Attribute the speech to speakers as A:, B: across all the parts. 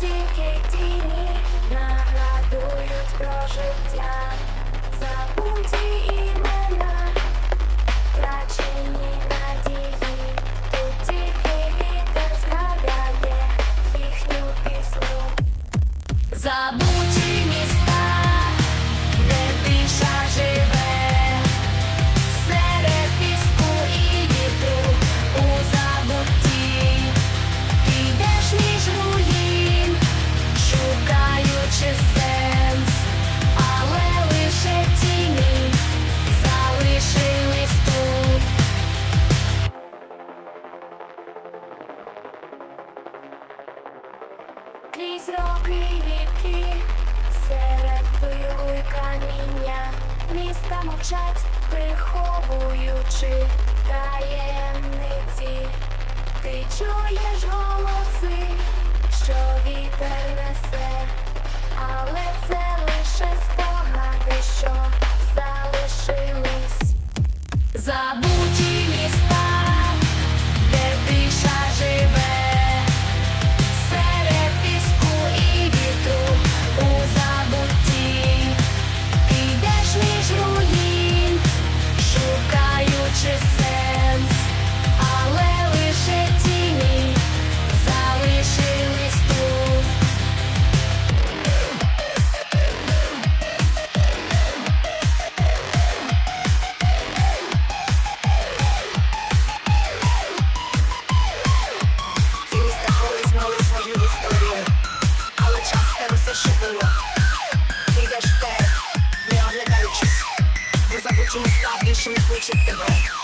A: ticket. крізь роки віки, серед пилу каміння, міста мовчать, приховуючи таємниці, ти чуєш голоси.
B: Connect with your pillow.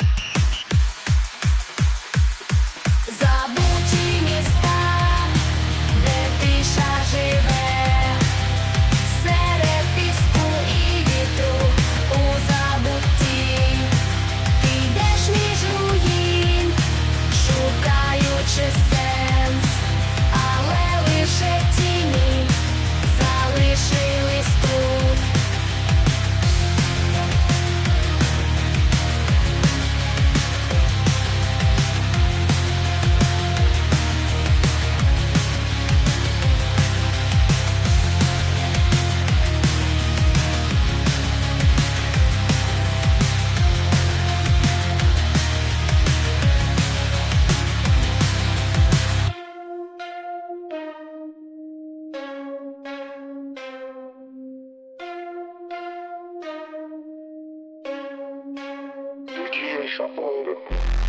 B: chapando.